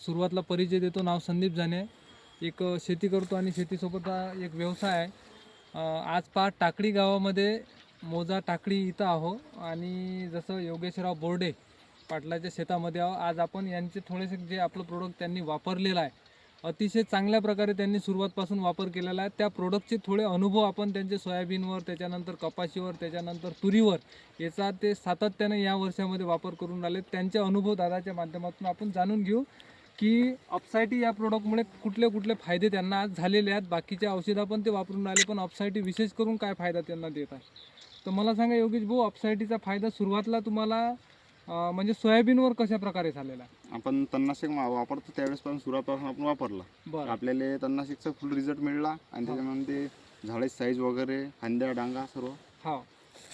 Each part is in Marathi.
सुरुवातला परिचय देतो नाव संदीप जाने. एक शेती करतो आणि शेतीसोबत हा एक व्यवसाय आहे. आज पार टाकडी गावामध्ये मोजा टाकडी इथं आहो. आणि जसं योगेशराव बोर्डे पाटलाच्या शेतामध्ये आहो. आज आपण यांचे थोडेसे जे आपलं प्रोडक्ट त्यांनी वापरलेलं आहे अतिशय चांगल्या प्रकारे त्यांनी सुरुवातपासून वापर केलेला आहे. त्या प्रोडक्टचे थोडे अनुभव आपण त्यांचे सोयाबीनवर त्याच्यानंतर कपाशीवर त्याच्यानंतर तुरीवर याचा ते सातत्याने या वर्षामध्ये वापर करून राहिले त्यांचे अनुभव दादाच्या माध्यमातून आपण जाणून घेऊ. की अपसायटी या प्रोडक्टमुळे कुठले कुठले फायदे त्यांना आज झालेले आहेत. बाकीचे औषधं पण ते वापरून राहिले पण अपसायटी विशेष करून काय फायदा त्यांना देत आहे? तर मला सांगा योगेश भाऊ अपसायटीचा फायदा सुरुवातीला तुम्हाला म्हणजे सोयाबीनवर कशा प्रकारे झालेला आपण तणनाशक मा- वापरतो त्यावेळेस पण सुरुवातपासून आपण वापरला. बरं. आपल्याला तणनाशकचा फुल रिझल्ट मिळला आणि त्याच्यामध्ये झाडाची साईज वगैरे फांद्या डांगा सर्व. हा.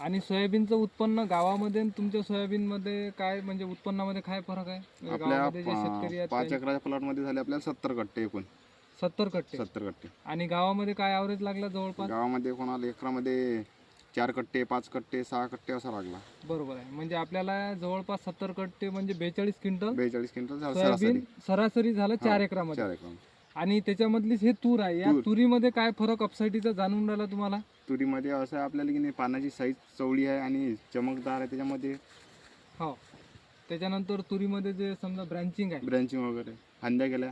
आणि सोयाबीनचं उत्पन्न गावामध्ये आणि तुमच्या सोयाबीनमध्ये काय म्हणजे उत्पन्नामध्ये काय फरक आहे? म्हणजे आपल्या गावामध्ये जे शेतकरी पा- आहेत पाच एकराच्या प्लॉटमध्ये झाले आपल्याला सत्तर कट्टे एकूण. सत्तर कट्टे. सत्तर कट्टे. आणि गावामध्ये काय ॲव्हरेज लागला जवळपास? गावामध्ये कोणाला एकरामध्ये चार कट्टे पाच कट्टे सहा कट्टे असा लागला. बरोबर आहे. म्हणजे आपल्याला जवळपास सत्तर कट्टे म्हणजे बेचाळीस क्विंटल बेचाळीस क्विंटल झालं सोयाबीन सरासरी. सरासरी झालं चार एकरामध्ये. चार एकरा आणि त्याच्यामधलीच हे तूर आहे. या तूर. तुरीमध्ये काय फरक अपसाईटीचा जाणून राहिला तुम्हाला? तुरीमध्ये असं आहे आपल्याला की नाही पानाची साईज चवळी आहे आणि चमकदार आहे. त्याच्यामध्ये हो. त्याच्यानंतर तुरीमध्ये जे समजा ब्रँचिंग आहे. ब्रँचिंग वगैरे. फांद्या गेल्या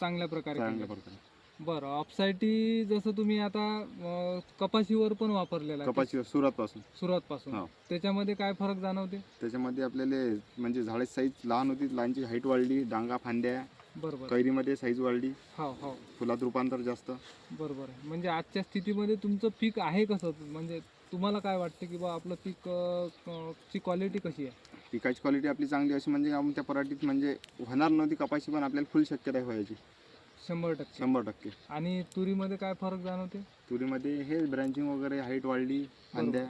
चांगल्या प्रकारे चांगल्या केलं. प्रकारे. बरं अपसाईटी जसं तुम्ही आता अं, कपाशीवर पण वापरलेला आहे. कपाशी सुरुवातपासून. सुरुवातपासून. हो. त्याच्यामध्ये काय फरक जाणवते? त्याच्यामध्ये आपल्याला म्हणजे झाडाची साईज लहान होती लहानची हाईट वाढली डांगा फांद्या बरोबर. कैरीमध्ये साईज वाढली. हो हो. फुलात रूपांतर जास्त. बरोबर आहे. म्हणजे आजच्या स्थितीमध्ये तुमचं पीक आहे कसं? म्हणजे तुम्हाला काय वाटतं की बा आपलं पीक अं, क- ची क्वालिटी कशी आहे? पिकाची क्वालिटी आपली चांगली अशी म्हणजे आपण त्या पराठीत म्हणजे होणार नव्हती कपाशी पण आपल्याला फुल शक्यता आहे व्हायची. शंभर टक्के. शंभर टक्के. आणि तुरीमध्ये काय फरक जाणवते? तुरीमध्ये हे ब्रँचिंग वगैरे हाईट वाढली फांद्या.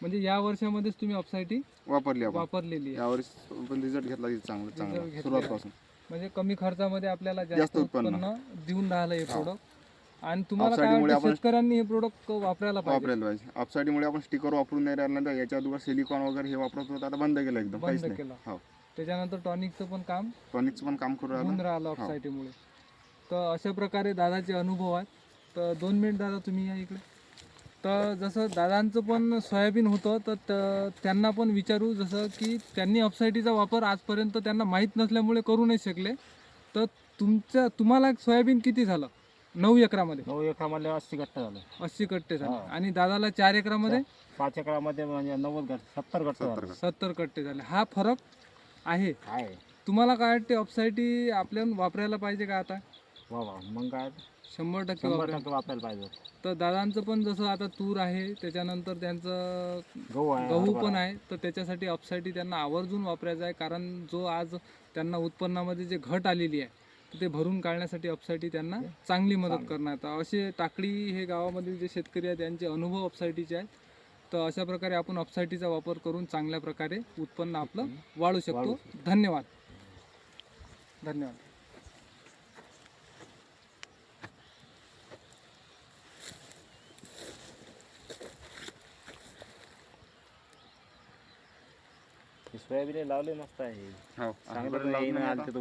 म्हणजे या वर्षामध्येच तुम्ही अपसाईटी वापरली आपण. वापरलेली आहे. यावर्षी पण रिझल्ट घेतला चांगला Result चांगला सुरुवातपासून. म्हणजे कमी खर्चामध्ये आपल्याला जास्त उत्पन्न. देऊन राहिलं हे हा. प्रोडक्ट आणि तुम्हाला काय वाटतं शेतकऱ्यांनी हे प्रोडक्ट वापरायला पाहिजे? वापरायला पाहिजे. अपसाईडमुळे आपण स्टिकर वापरून नाही राहिलं तर याच्या अगोदर सिलिकॉन वगैरे हे वापरत होतं आता बंद केलं एकदम बंद केलं. हो. त्याच्यानंतर टॉनिकचं पण काम टॉनिकचं पण काम करून राहिलं. राहिलं हो. अपसाईटीमुळे तर अशा प्रकारे दादाचे अनुभव आहेत. तर दोन मिनिट दादा तुम्ही या इकडे. तर जसं दादांचं पण सोयाबीन होतं तर त- त्यांना पण विचारू जसं की त्यांनी अपसाईटीचा वापर आजपर्यंत त्यांना माहीत नसल्यामुळे करू नाही शकले. तर तुमच्या तुम्हाला सोयाबीन किती झालं? नऊ एकरामध्ये. नऊ एकरामध्ये अस्सी गट्ट झालं. अस्सी कट्टे झाले. हा. आणि दादाला चार एकरामध्ये? पाच एकरामध्ये म्हणजे नव्वद गट सत्तर गट सत्तर झालं सत्तर कट्टे झाले. हा फरक आहे. आहे. तुम्हाला काय वाटते अपसाईटी आपल्याला वापरायला पाहिजे का आता? वा वा. मग काय? शंभर टक्के शंभर वापरायला टक्के वापरायला पाहिजे. तर दादांचं पण जसं आता तूर आहे त्याच्यानंतर त्यांचं गहू आहे गहू हरभरा पण आहे. तर त्याच्यासाठी अपसाईटी त्यांना आवर्जून वापरायचं आहे. कारण जो आज त्यांना उत्पन्नामध्ये जे घट आलेली आहे तर ते भरून काढण्यासाठी अपसाईटी त्यांना चांगली मदत चांगली. करणार तर असे टाकळी हे गावामधील जे शेतकरी आहेत त्यांचे अनुभव अपसाईटीचे आहेत. तर अशा प्रकारे आपण अपसाईटीचा वापर करून चांगल्या प्रकारे उत्पन्न आपलं वाढू शकतो. वाढू धन्यवाद. सोयाबीन लावले मस्त आहे हो चांगलं नाही आलं. तिथं